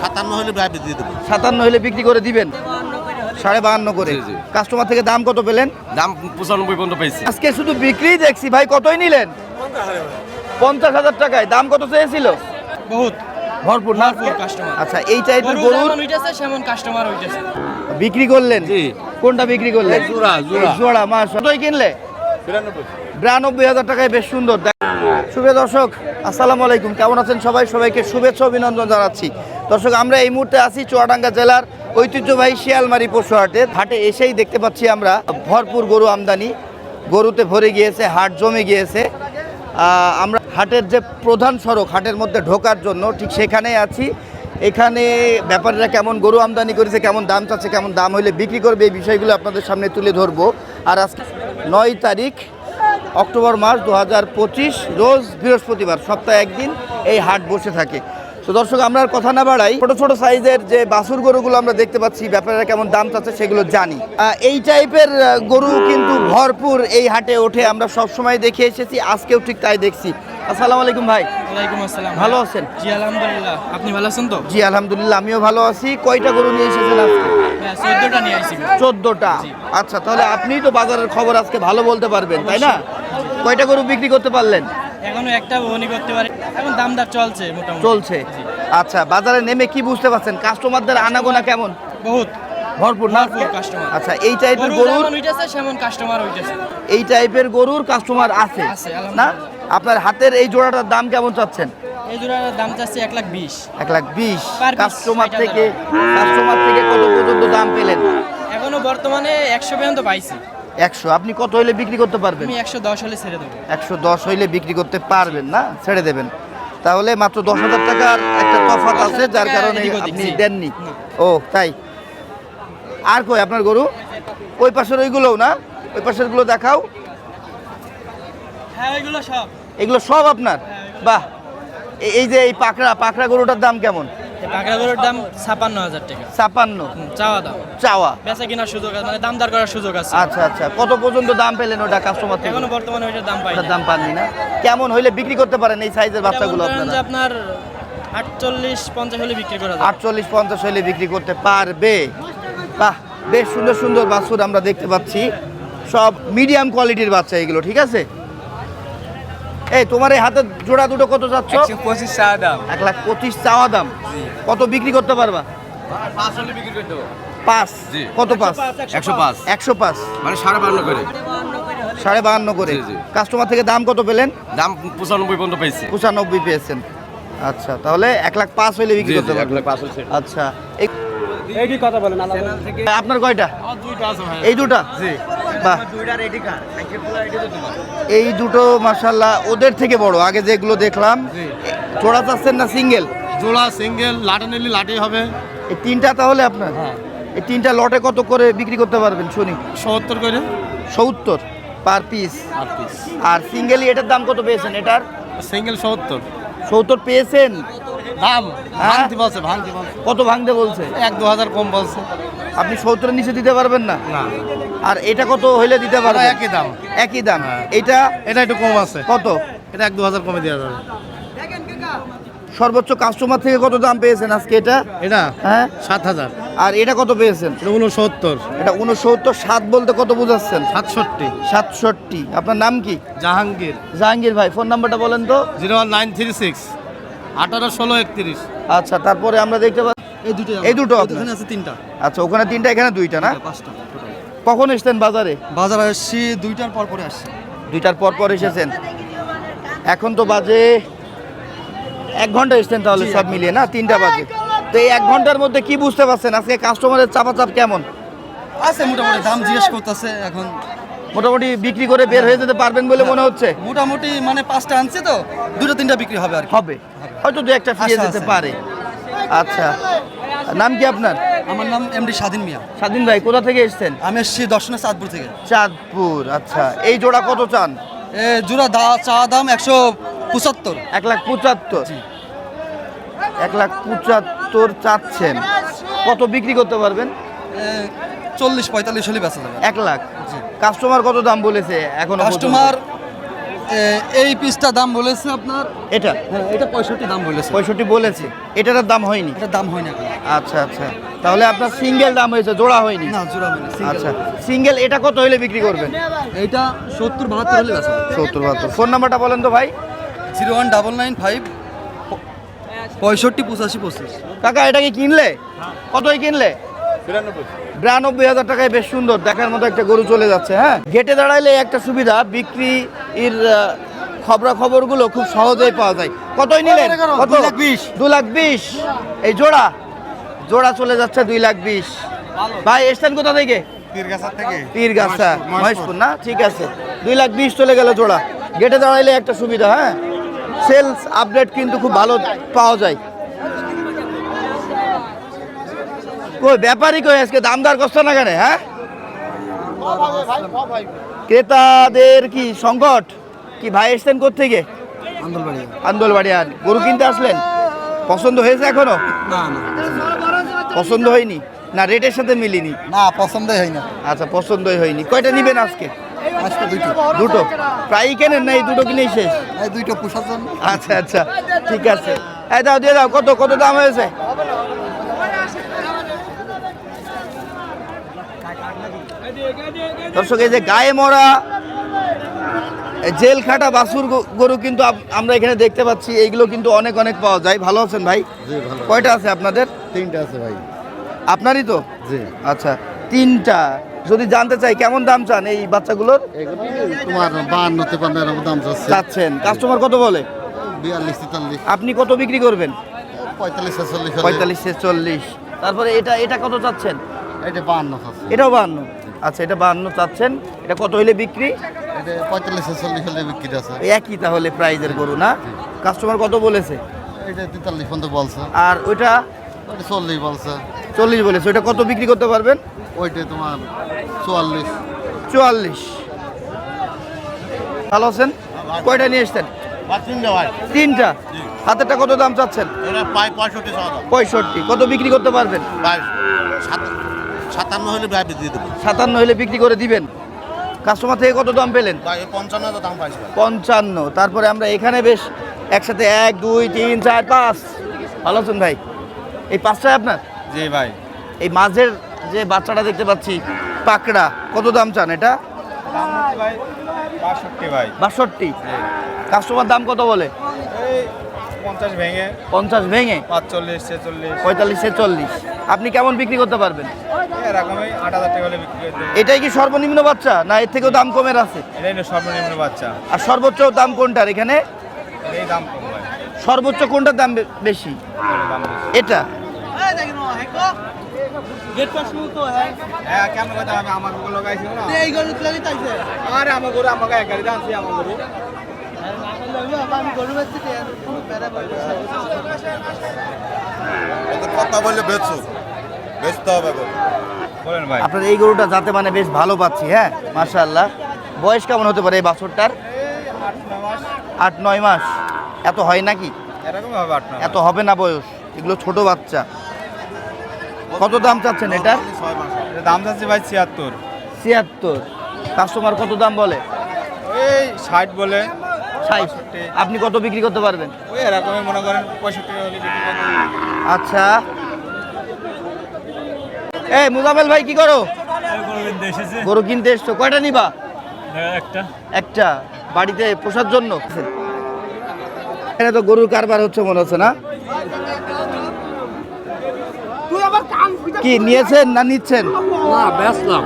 সাতান্ন হলে দিয়ে দেবো। সাতান্ন হলে বিক্রি করে দিবেন? সাড়ে বাহান্ন করে। কাস্টমার থেকে দাম কত পেলেন? দাম পঁচানব্বই পর্যন্ত পেয়েছি আজকে শুধু বিক্রি দেখছি ভাই কতই নিলেন? পঞ্চাশ হাজার টাকায়। দাম কত চেয়েছিল? বহুত। ভরপুর না? customer। আচ্ছা এই টাইপের গরু সেমন কাস্টমার উঠেছে বিক্রি করলেন? জি। কোনটা বিক্রি করলেন? জোড়া, জোড়া। জোড়া মাস কতই কিনলে? বিরানব্বই হাজার টাকায় বেশ সুন্দর। শুভ দর্শক, আসসালামু আলাইকুম। কেমন আছেন সবাই? সবাইকে শুভেচ্ছা, অভিনন্দন জানাচ্ছি। দর্শক, আমরা এই মুহূর্তে আছি চুয়াডাঙ্গা জেলার ঐতিহ্যবাহী শিয়ালমারি পশু হাটে হাটে এসেই দেখতে পাচ্ছি আমরা ভরপুর গরু আমদানি। গরুতে ভরে গিয়েছে, হাট জমে গিয়েছে। আমরা হাটের যে প্রধান সড়ক, হাটের মধ্যে ঢোকার জন্য ঠিক সেখানেই আছি। এখানে ব্যাপারীরা কেমন গরু আমদানি করেছে, কেমন দাম চাচ্ছে, কেমন দাম হলে বিক্রি করবে, এই বিষয়গুলো আপনাদের সামনে তুলে ধরবো। আর আজকে নয় তারিখ অক্টোবর মাস দু হাজার পঁচিশ, রোজ বৃহস্পতিবার, সপ্তাহে একদিন এই হাট বসে থাকে। তো দর্শক, আমরা আর কথা না বাড়াই, ছোট ছোট সাইজের যে বাসুর গরুগুলো আমরা দেখতে পাচ্ছি ব্যাপারে কেমন দাম চাচ্ছে সেগুলো জানি। এই টাইপের গরু কিন্তু ভরপুর এই হাটে ওঠে, আমরা সবসময় দেখে এসেছি, আজকেও ঠিক তাই দেখছি। আসসালামু আলাইকুম ভাই। ওয়ালাইকুম আসসালাম ভালো আছেন? জি আলহামদুলিল্লাহ। আপনি ভালো আছেন তো? জি আলহামদুলিল্লাহ আমিও ভালো আছি। কয়টা গরু নিয়ে এসেছেন আজকে? চোদ্দটা নিয়ে আইসি চোদ্দটা? আচ্ছা তাহলে আপনিই তো বাজারের খবর আজকে ভালো বলতে পারবেন তাই না? কয়টা গরু বিক্রি করতে পারলেন? এখনও একটা বহনি করতে পারে এখন চলছে মোটামুটি। চলছে। আচ্ছা বাজারে নেমে কি বুঝতে পারছেন? কাস্টমারদের আনাগোনা কেমন? বহুত। ভরপুর না? আচ্ছা এই টাইপের গরুর সেমন কাস্টমার এই টাইপের গরুর কাস্টমার আছে না। আপনার হাতের এই জোড়াটার দাম কেমন চাচ্ছেন? এই জোড়ার দাম চাচ্ছে এক লাখ বিশ। এক লাখ বিশ। কাস্টমার থেকে কাস্টমার থেকে কত পর্যন্ত দাম পেলেন? এখনও বর্তমানে একশো পর্যন্ত পাইছি। একশো। আপনি কত হইলে বিক্রি করতে পারবেন? আমি একশো দশ হলে ছেড়ে দেবো। একশো দশ হইলে বিক্রি করতে পারবেন না? ছেড়ে দেবেন। তাহলে মাত্র দশ হাজার টাকার একটা তফাৎ আছে যার কারণে আপনি দেননি। ও তাই। আর কই আপনার গরু? ওই পাশের ওইগুলোও না? ওই পাশেরগুলো দেখাও। হ্যাঁ এগুলো সব। এগুলো সব আপনার? বাহ। এই যে এই পাকড়া পাকড়া গরুটার দাম কেমন? এই পাকড়া গরুর দাম ছাপান্ন হাজার টাকা। ছাপান্ন। চাওয়া দাম। চাওয়া। বেচা কেনার সুযোগ আছে মানে দাম দর করার সুযোগ আছে। আচ্ছা আচ্ছা। কত পর্যন্ত দাম পেলেন ওটা কাস্টমার থেকে? এখনও বর্তমানে ওইটার দাম পাই দাম পাননি না? কেমন হইলে বিক্রি করতে পারেন এই সাইজের বাচ্চাগুলো আপনারা? আপনার আটচল্লিশ পঞ্চাশ হলে বিক্রি করা আটচল্লিশ পঞ্চাশ হইলে বিক্রি করতে পারবে। বাহ বেশ সুন্দর সুন্দর বাছুর আমরা দেখতে পাচ্ছি। সব মিডিয়াম কোয়ালিটির বাচ্চা এগুলো ঠিক আছে? এই তোমার এই হাতের জোড়া দুটো কত যাচ্ছ পঁচিশ টাকা দাম। এক লাখ পঁচিশ চাওয়া দাম। কত বিক্রি করতে পারবা? পাঁচ হলে বিক্রি করতে পাঁচ। জি। কত পাঁচ? একশো পাঁচ। একশো পাঁচ। মানে সাড়ে বান্ন করে। সাড়ে বাহান্ন করে। জি, জি। কাস্টমার থেকে দাম কত পেলেন? দাম পঁচানব্বই পর্যন্ত পেয়েছি। পঁচানব্বই পেয়েছেন। আচ্ছা তাহলে এক লাখ পাঁচ হইলে বিক্রি করতে পারবেন। আচ্ছা এই আপনার কয়টা? এই দুটা? বাহ। এই দুটো মাসাল্লাহ ওদের থেকে বড় আগে যেগুলো দেখলাম জোড়া চাচ্ছেন না সিঙ্গেল জোড়া সিঙ্গেল লাটে নিলে লাটে হবে। এই তিনটা তাহলে আপনার? এই তিনটা লটে কত করে বিক্রি করতে পারবেন শুনি। সত্তর করে। সত্তর পার পিস আর পিস আর সিঙ্গেলি এটার দাম কত পেয়েছেন? এটার? সিঙ্গেল সত্তর। সত্তর পেয়েছেন? দাম হ্যাঁ? বলছে ভাঙতি বলছে। কত ভাঙতে বলছে? এক দু হাজার কম বলছে। আপনি সত্তরের নিচে দিতে পারবেন না? না। আর এটা কত হইলে দিতে পারবেন ওরা একই দাম। একই দাম। হ্যাঁ। এটা? এটা একটু কম আছে। কত? এটা এক দু হাজার কমে দেওয়া যাবে। সর্বোচ্চ কাস্টমার থেকে কত দাম পেয়েছেন আজকে এটা? এটা? হ্যাঁ। সাত হাজার। আর এটা কত পেয়েছেন? উনসত্তর এটা উনসত্তর সাত বলতে কত বোঝাচ্ছেন? সাতষট্টি। সাতষট্টি। আপনার নাম কি? জাহাঙ্গীর। জাহাঙ্গীর ভাই ফোন নাম্বারটা বলেন তো। Zero one nine three six. আঠারো ষোলো একত্রিশ। আচ্ছা তারপরে আমরা দেখতে পাচ্ছি এই দুটো এই দুটো আপনার? আছে তিনটা। আচ্ছা ওখানে তিনটা এখানে দুইটা না? পাঁচটা। কখন এসছেন বাজারে? বাজার আসছি দুইটার পর পরে আসছি। দুইটার পর পর এসেছেন। এখন তো বাজে এক ঘণ্টা এসছেন তাহলে সব মিলিয়ে না? তিনটা বাজে। তো এই এক ঘণ্টার মধ্যে কি বুঝতে পারছেন? আজকে কাস্টমারের চাপাচাপ কেমন? আছে মোটামুটি দাম জিজ্ঞেস করতেছে এখন। মোটামুটি বিক্রি করে বের হয়ে যেতে পারবেন বলে মনে হচ্ছে? মোটামুটি মানে পাঁচটা আনছে তো দুটো তিনটা বিক্রি হবে আর হবে। হয়তো দু একটা ফিরে আশা যেতে পারে। আচ্ছা। নাম কি আপনার? আমার নাম এমডি স্বাধীন মিয়া। স্বাধীন ভাই কোথা থেকে এসছেন? আমি এসেছি দর্শনা চাঁদপুর থেকে। চাঁদপুর আচ্ছা। এই জোড়া কত চান? এ জোড়া দা চা দাম একশো পঁচাত্তর। এক লাখ পঁচাত্তর? এক লাখ পঁচাত্তর চাচ্ছেন। কত বিক্রি করতে পারবেন? চল্লিশ পঁয়তাল্লিশ হলে বেচা যাবে। এক লাখ। কাস্টমার কত দাম বলেছে এখন কাস্টমার এই পিসটা দাম বলেছে আপনার? এটা? হ্যাঁ এটা পঁয়ষট্টি দাম বলেছে। পঁয়ষট্টি বলেছে। এটার দাম হয়নি? এটার দাম হয় না আচ্ছা আচ্ছা। তাহলে আপনার সিঙ্গেল দাম হয়েছে জোড়া হয়নি? না জোড়া মানে আচ্ছা। সিঙ্গেল এটা কত হলে বিক্রি করবেন? এটা সত্তর বাহাত্তর হলে সত্তর বাহাত্তর। ফোন নাম্বারটা বলেন তো ভাই। Zero one double nine five পঁয়ষট্টি পঁচাশি পঁচিশ। কাকা এটা কি কিনলে? কতই কিনলে? বিরানব্বই। হাজার টাকায় বেশ সুন্দর দেখার মতো একটা গরু চলে যাচ্ছে হ্যাঁ? গেটে দাঁড়াইলে একটা সুবিধা বিক্রি এর খবরা খবরগুলো খুব সহজেই পাওয়া যায়। কতই নিলেন? কত? লাখ বিশ। দু লাখ বিশ। এই জোড়া? জোড়া চলে যাচ্ছে দুই লাখ বিশ। ভাই এসছেন কোথা থেকে? পীরগাছা মহেশপুর না? ঠিক আছে। দুই লাখ বিশ চলে গেল জোড়া। গেটে দাঁড়াইলে একটা সুবিধা হ্যাঁ? সেলস আপডেট কিন্তু খুব ভালো পাওয়া যায়। কই ব্যাপারই কই আজকে? দাম দর করছ না কেন হ্যাঁ? ক্রেতাদের কি সংকট? কি ভাই এসছেন কোথেকে আন্দোলবাড়ি আর গরু কিনতে আসলেন? পছন্দ হয়েছে এখনও? না না। পছন্দ হয়নি? না রেটের সাথে মিলিনি? না পছন্দই হয় না আচ্ছা পছন্দই হয়নি। কয়টা নিবেন আজকে? দুটো। প্রায়ই কেনেন না এই দুটো কিনেই শেষ? এই দুইটো পোষার জন্য। আচ্ছা আচ্ছা। ঠিক আছে। এই দাও দিয়ে দাও। কত কত দাম হয়েছে? দর্শক এই যে গায়ে মরা জেল খাটা বাসুর গরু কিন্তু আমরা এখানে দেখতে পাচ্ছি এইগুলো কিন্তু অনেক অনেক পাওয়া যায়। ভালো আছেন ভাই? কয়টা আছে আপনাদের? তিনটা আছে ভাই। আপনারই তো? জি। আচ্ছা তিনটা। যদি জানতে চাই কেমন দাম চান এই বাচ্চাগুলোর? তোমার বাহান্ন তেপান্ন দাম চাচ্ছেন কাস্টমার কত বলে? বিয়াল্লিশ তেতাল্লিশ। আপনি কত বিক্রি করবেন? পঁয়তাল্লিশ ছেচল্লিশ পঁয়তাল্লিশ চল্লিশ তারপরে এটা এটা কত চাচ্ছেন? এটা বাহান্ন এটাও বাহান্ন। আচ্ছা এটা বাহান্ন চাচ্ছেন। এটা কত হইলে বিক্রি? এটা পঁয়তাল্লিশ ছেচল্লিশ হলে বিক্রি আছে। একই তাহলে প্রাইজের গরু না? কাস্টমার কত বলেছে? এটা তেতাল্লিশ পর্যন্ত বলছে। আর ওইটা? চল্লিশ বলছে। চল্লিশ বলেছে। ওইটা কত বিক্রি করতে পারবেন? ওইটা তোমার চুয়াল্লিশ। চুয়াল্লিশ। ভালো আছেন? কয়টা নিয়ে এসছেন? তিনটা হাতেরটা কত দাম চাচ্ছেন? পঁয়ষট্টি কত বিক্রি করতে পারবেন? সাতান্ন হলে ভাই দিয়ে দেবো। সাতান্ন হলে বিক্রি করে দিবেন। কাস্টমার থেকে কত দাম পেলেন? পঞ্চান্ন দাম পাইছি পঞ্চান্ন। তারপরে আমরা এখানে বেশ একসাথে এক দুই তিন চার পাঁচ। ভালো আছেন ভাই? এই পাঁচটায় আপনার? জি ভাই। এই মাঝের যে বাচ্চাটা দেখতে পাচ্ছি পাকড়া কত দাম চান এটা? বাষট্টি কাস্টমার দাম কত বলে? পঞ্চাশ ভেঙে। পঞ্চাশ ভেঙে? পাঁচচল্লিশ ছেচল্লিশ। পঁয়তাল্লিশ চল্লিশ আপনি কেমন বিক্রি করতে পারবেন? এরকমই আট হাজার টাকা হলে বিক্রি করে এটাই কি সর্বনিম্ন বাচ্চা? না এর থেকেও দাম কমের আছে? এটাই সর্বনিম্ন বাচ্চা। আর সর্বোচ্চ দাম কোনটার এখানে? এটাই দাম কম ভাই সর্বোচ্চ কোনটার দাম বে- বেশি? এটার দাম বেশি। এটা? হ্যাঁ হ্যাঁ। কেমন কথা? আমি আমার গরু লাগাইছিল না এই গরু তুলে তাইছে আরে আমার গরু আমাকে এক গাড়িতে আনছি আমার গরু। গরু কথা বললে বেচছো বেচতে হবে ভাই আপনার এই গরুটা যাতে মানে বেশ ভালো পাচ্ছি হ্যাঁ? মাশাআল্লাহ। বয়স কেমন হতে পারে এই বাছরটার? আট নয় মাস। এত হয় নাকি? এত হবে না বয়স। এগুলো ছোট বাচ্চা। কত দাম চাচ্ছেন এটার? এটা দাম যাচ্ছে ভাই ছিয়াত্তর। ছিয়াত্তর। কাস্টমার কত দাম বলে? এই ষাট বলে। ষাট। আপনি কত বিক্রি করতে পারবেন? ওই এরকমই মনে করেন পঁয়ষট্টি। আচ্ছা। এই মুজামেল ভাই কি করো? গরু কিনতে এসছো। কয়টা নিবা? একটা। একটা। বাড়িতে পোষার জন্য? এখানে তো গরুর কারবার হচ্ছে মনে হচ্ছে না? কি নিয়েছেন না নিচ্ছেন? না বেচলাম।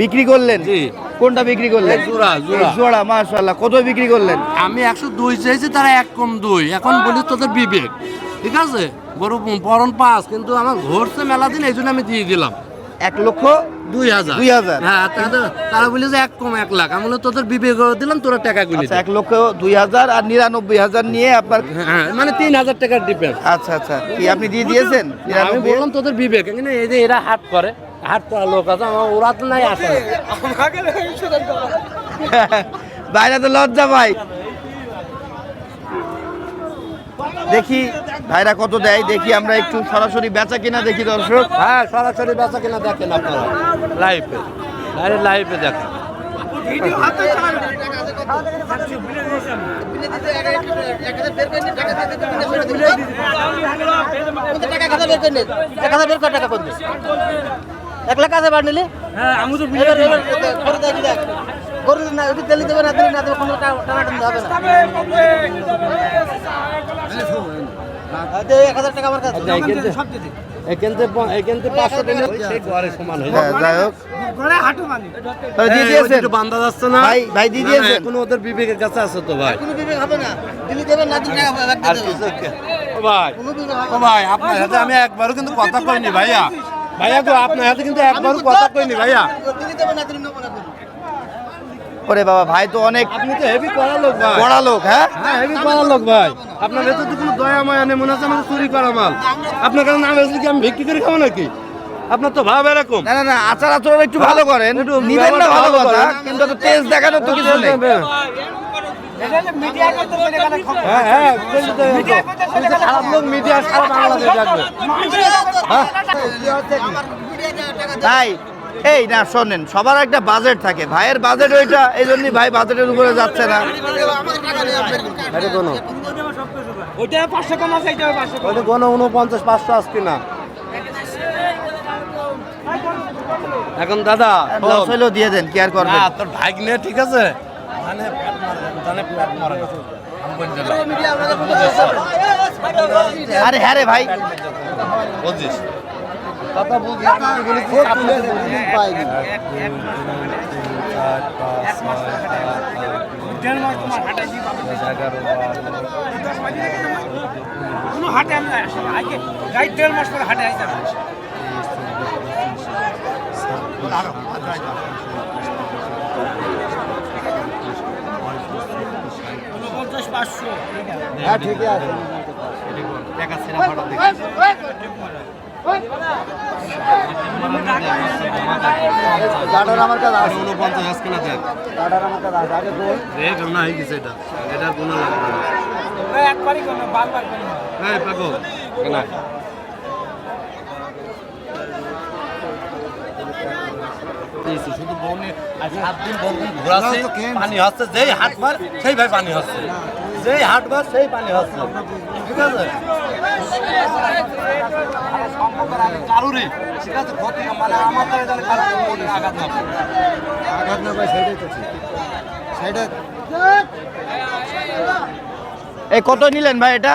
বিক্রি করলেন? জি। কোনটা বিক্রি করলেন? জোড়া, জোড়া। জোড়া মাশাআল্লাহ। কত বিক্রি করলেন? আমি একশো দুই চেয়েছি তারা এক কম দুই। এখন বলি তোদের বিবেক। ঠিক আছে? গরু পরন পাঁচ কিন্তু আমার ঘরছে মেলা দিন এই জন্য আমি দিয়ে দিলাম। এক লক্ষ দুই হাজার। দুই হাজার। হ্যাঁ তারা বলি যে এক কম এক লাখ। আমি বলি তোদের বিবেক দিলাম তোরা টাকা গুলি আচ্ছা এক লক্ষ দুই হাজার আর নিরানব্বই হাজার নিয়ে আপনার হ্যাঁ মানে তিন হাজার টাকার ডিফারেন্স আচ্ছা আচ্ছা কি আপনি দিয়ে দিয়েছেন? আমি বললাম তোদের বিবেক। কিন্তু এই যে এরা হাট করে হাট করা লোক আছে আমার ওরা তো নাই আসে বাইরে তো লজ্জা ভাই। দেখি ভাইরা কত দেয় দেখি আমরা একটু সরাসরি বেচা কিনা দেখি দর্শক। হ্যাঁ সরাসরি বেচা কিনা দেখেন আপনারা। লাইভে। লাইভে দেখেন। এক লাখ আছে বার নিলে হ্যাঁ আমি তো গরু না তেলি দেবে না না দেবে কোনো টানা টানা হবে না। দে, এক হাজার টাকা আমার কাছে। বিবেকের আছে তো ভাই। কোনো বিবেক হবে না। দিলি দেবে না দিলে টাকা আর কিছু কে- ও ভাই আপনার সাথে আমি একবারও কিন্তু কথা কইনি ভাইয়া। ভাইয়া গো আপনার সাথে কিন্তু একবারও কথা কইনি ভাইয়া। দিলি দেবে না দিলে নেব না ওরে বাবা ভাই তো অনেক আপনি তো হেভি করা লোক ভাই বড় লোক হ্যাঁ হ্যাঁ হেভি করা লোক ভাই আপনার ভেতর তো কোনো দয়া মায়া নেই মনে হচ্ছে আমাদের চুরি করা মাল আপনার কাছে নাম এসে কি আমি বিক্রি করে খাব নাকি আপনার তো ভাব এরকম না না না আচার আচরণ একটু ভালো করেন একটু নিবেন না ভালো কথা কিন্তু তো তেজ দেখানোর তো কিছু নেই হ্যাঁ হ্যাঁ মিডিয়া সারা বাংলাদেশ তাই এই না শোনেন সবার একটা বাজেট থাকে। ভাইয়ের বাজেট ওইটা এই জন্যই ভাই বাজেটের উপরে যাচ্ছে না। কোনো। ওইটা পাঁচশো কম আছে ওইটা কোনো উনপঞ্চাশ পাঁচশো আসছে না এখন দাদা লস হইলেও দিয়ে দেন কি আর করবেন? না তোর ঠিক আছে? মানে পেট মারে, মানে পেট মারে। আরে হ্যাঁ রে ভাই। বুঝছিস দেড় মাস তোমার হাটে কি পাবে কোনো হাটে আমি আসি না। আজকে দেড় মাস পরে হাটে পঞ্চাশ পাঁচশো আমার কাছে আর উনপঞ্চাশ আজকে না দেখ দেখ না হয়ে গেছে এটা। এটা কোনো লাগবে না। একবারই বারবার পাগল কেনা এইসে, শুধু বনে আজ সাত দিন বলদিন ঘোরাছে পানি হচ্ছে যেই হাটবার সেই ভাই পানি হচ্ছে। যেই হাটবার সেই পানি হচ্ছে। ঠিক আছে? কারুরই ঠিক আছে ক্ষতি মানে আমার দ্বারা যেন কারোর কোনো আঘাত না। এই কত নিলেন ভাই এটা?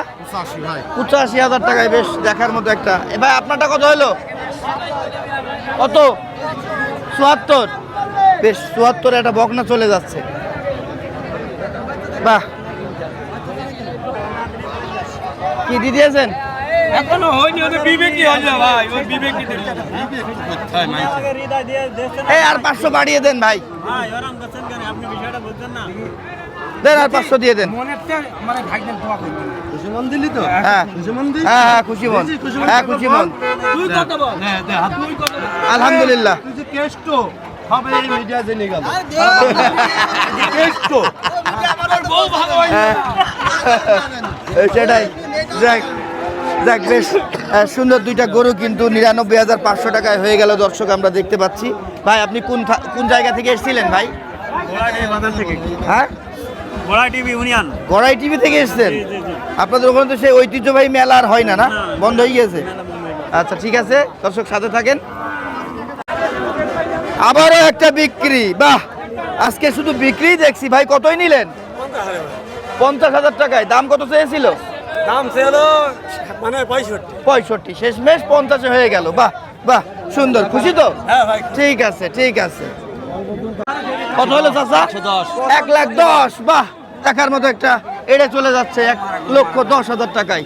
পঁচাশি হাজার টাকায় বেশ দেখার মতো একটা। এ ভাই আপনারটা কত হলো? কত? চুয়াত্তর। বেশ চুয়াত্তর একটা বকনা চলে যাচ্ছে। বাহ। কি দিয়ে দিয়েছেন এখনও হয়নি ওদের বিবেকই হয়ে যাবে ভাই ওর বিবেকই এই আর পাঁচশো বাড়িয়ে দেন ভাই। দেন আর পাঁচশো দিয়ে দেন। হ্যাঁ। মন হ্যাঁ হ্যাঁ খুশি মন। খুশি মন হ্যাঁ কত খুশি বল? মন। তুই কত বল। দে, দে, হাত তুই কত বল আলহামদুলিল্লাহ তুই যে কেষ্ট হবে। এই মিডিয়া জেনে গেল কেষ্ট। বউ ভালো। এই সেটাই। যাক যাক বেশ সুন্দর দুইটা গরু কিন্তু নিরানব্বই হাজার পাঁচশো টাকায় হয়ে গেল দর্শক আমরা দেখতে পাচ্ছি। ভাই আপনি কোন কোন জায়গা থেকে এসেছিলেন ভাই? হ্যাঁ? গড়াই টিভি থেকে এসেছেন? আপনাদের ওখানে তো সেই ঐতিহ্যবাহী মেলা আর হয় না না? বন্ধ হয়ে গেছে? আচ্ছা ঠিক আছে। দর্শক সাথে থাকেন। আবারও একটা বিক্রি। বাহ! আজকে শুধু বিক্রি দেখছি। ভাই কতই নিলেন? পঞ্চাশ হাজার টাকায়। দাম কত চেয়েছিল? দাম ছিল মানে পঁয়ষট্টি। পঁয়ষট্টি শেষমেশ পঞ্চাশে হয়ে গেল। বাহ বাহ সুন্দর। খুশি তো? হ্যাঁ ভাই ঠিক আছে ঠিক আছে। কত হলো চাচা? এক লাখ দশ। বাহ টাকার মতো একটা এড়ে চলে যাচ্ছে এক লক্ষ দশ হাজার টাকায়।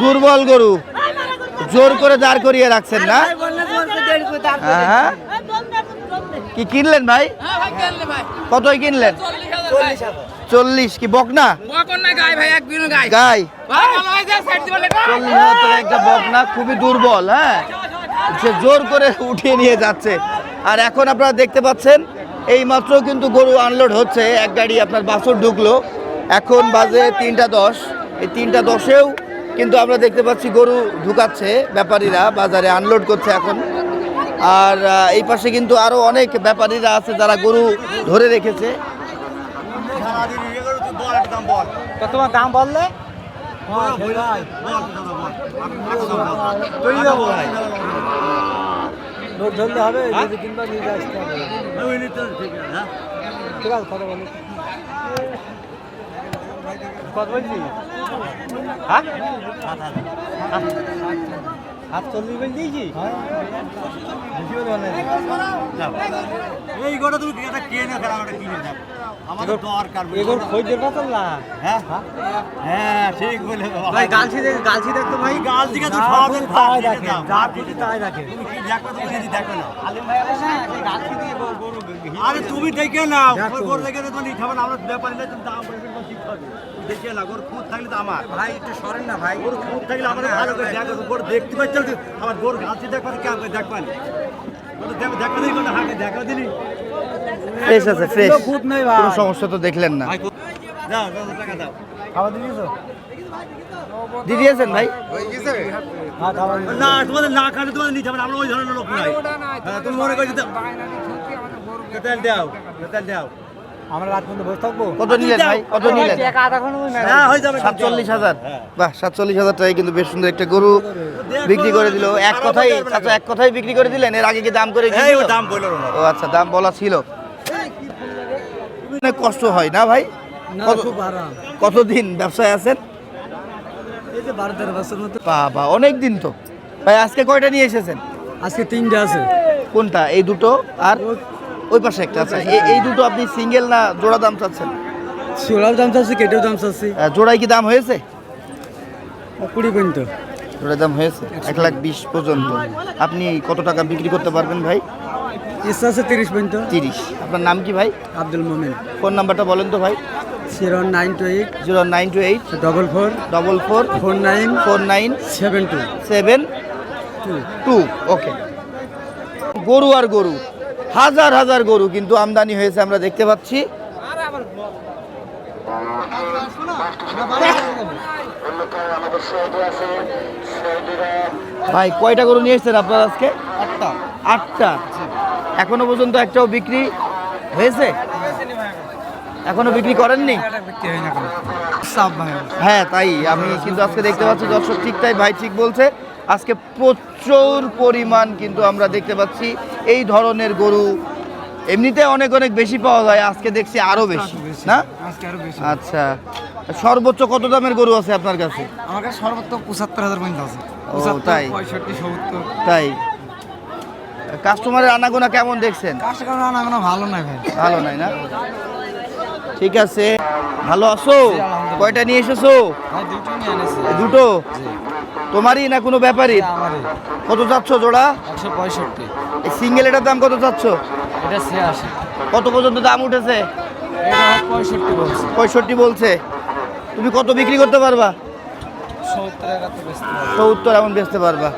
দুর্বল গরু। জোর করে দাঁড় করিয়ে রাখছেন না? হ্যাঁ, হ্যাঁ। কি কিনলেন ভাই? কতই কিনলেন? চল্লিশ কি বকনা? গাই চল্লিশ হাজার টাকা একটা বকনা খুবই দুর্বল হ্যাঁ? সে জোর করে উঠিয়ে নিয়ে যাচ্ছে। আর এখন আপনারা দেখতে পাচ্ছেন এই মাত্র কিন্তু গরু আনলোড হচ্ছে। এক গাড়ি আপনার বাছর ঢুকলো। এখন বাজে তিনটা দশ। এই তিনটা দশেও কিন্তু আমরা দেখতে পাচ্ছি গরু ঢুকাচ্ছে ব্যাপারীরা বাজারে আনলোড করছে এখন। আর এই পাশে কিন্তু আরও অনেক ব্যাপারীরা আছে যারা গরু ধরে রেখেছে। তো তোমার দাম বললে? নোট ধরলে হবে যদি কিনবা নিয়ে আসতে হবে ঠিক আছে কথা বলো। কত বলছি হ্যাঁ। হাত চল্লিশ বল দিয়েছি এই গোটা তুমি এটা কিনে ফেলা ওটা কিনে দাও আমাদের দরকার এগুলো খোঁজ দেবে তো না। হ্যাঁ? হ্যাঁ? ঠিক বলে ভাই গালছি দেখ গালছি দেখ তো ভাই। গাল দিকে তো যা সব খুশি ভাগ তাই দিয়ে দেখেন দাও, যা ভাগ খুশি দিয়ে তাই দেখেন তুমি কি দেখো তুমি যদি দেখো না। আলিম ভাই আছে না সেই গালছি দিয়ে গরু আরে তুমি দেখে তো না আমরা ব্যাপারে না তুমি দাম বলবে না ঠিক হবে। তুমি দেখে না গোর খুদ থাকলে তো আমার। ভাই একটু সরেন না ভাই। গোর খুদ থাকলে আমাদের ভালো করে দেখো গোর দেখতে পাচ্ছ আমার গোর গাছে দেখবার কেমন করে দেখবানি ওটা দেখো দেখা দিই কোনটা হাঁকে দেখা দিলি। ফ্রেশ আছে ফ্রেশ খুদ নেই ভাই। কোনো সমস্যা তো দেখলেন না। দাও দাও টাকা দাও। খাবার দিয়েছ? দিয়ে দিয়েছেন ভাই? হ্যাঁ না তোমাদের না খালে তোমাদের নিতে হবে আমরা ওই ধরনের লোক নাই। হ্যাঁ, তুমি মনে করছ দাও দাও। আমরা রাত পর্যন্ত বসে থাকব? কত নিলেন ভাই? কত নিলেন? টাকা আধা ঘণ্টা হ্যাঁ হয়ে যাবে সাতচল্লিশ হাজার। বাহ সাতচল্লিশ হাজার টাকায় কিন্তু বেশ সুন্দর একটা গরু বিক্রি করে দিল। এক কথাই আচ্ছা এক কথাই বিক্রি করে দিলেন এর আগে কি দাম করে দাম বলল ও আচ্ছা দাম বলা ছিল। অনেক কষ্ট হয় না ভাই? কতদিন ব্যবসায় আছেন? এই যে বারো তেরো বছর মতো। বাবা অনেক দিন তো। ভাই আজকে কয়টা নিয়ে এসেছেন? আজকে তিনটা আছে। কোনটা? এই দুটো আর? ওই পাশে একটা এ- এই দুটো আপনি সিঙ্গেল না জোড়া দাম চাচ্ছেন? ছোলার দাম চাচ্ছি কেটেও দাম চাচ্ছি। জোড়ায় কি দাম হয়েছে? কুড়ি পর্যন্ত। জোড়ায় দাম হয়েছে? এক লাখ বিশ পর্যন্ত। আপনি কত টাকা বিক্রি করতে পারবেন ভাই? ইচ্ছা আছে তিরিশ পর্যন্ত। তিরিশ। আপনার নাম কি ভাই? আব্দুল মোমিন। ফোন নাম্বারটা বলেন তো ভাই। Zero nine two eight. Zero nine two eight. Double four. Double four. Four nine. Four nine. Seven two. Seven two. Two. Okay. গরু আর গরু। হাজার হাজার গরু কিন্তু আমদানি হয়েছে আমরা দেখতে পাচ্ছি। ভাই কয়টা গরু নিয়ে এসেছেন আপনার আজকে? আটটা। আটটা। এখনও পর্যন্ত একটাও বিক্রি হয়েছে? এখনও বিক্রি করেননি? হ্যাঁ তাই। আমি কিন্তু আজকে দেখতে পাচ্ছি দর্শক ঠিক তাই ভাই ঠিক বলছে। আজকে প্রচুর পরিমাণ কিন্তু আমরা দেখতে পাচ্ছি এই ধরনের গরু এমনিতে অনেক অনেক বেশি পাওয়া যায় আজকে দেখছি আরও বেশি না? আচ্ছা সর্বোচ্চ কত দামের গরু আছে আপনার কাছে? আমার কাছে সর্বোচ্চ পঁচাত্তর হাজার পর্যন্ত আছে। ও, তাই? পঁয়ষট্টি সত্তর। তাই? কাস্টমারের আনাগোনা কেমন দেখছেন? ভালো ভাই। ভালো নাই না? ঠিক আছে। ভালো আছো? কয়টা নিয়ে এসেছ? দুটো তোমারই না কোনো ব্যাপারই? কত চাচ্ছ জোড়া? একশো পঁয়ষট্টি। এই সিঙ্গেল এটার দাম কত চাচ্ছ? এটা ছিয়াশি। কত পর্যন্ত দাম উঠেছে? পঁয়ষট্টি বলছে। পঁয়ষট্টি বলছে। তুমি কত বিক্রি করতে পারবা। সত্তর এমন বেচতে পারবা।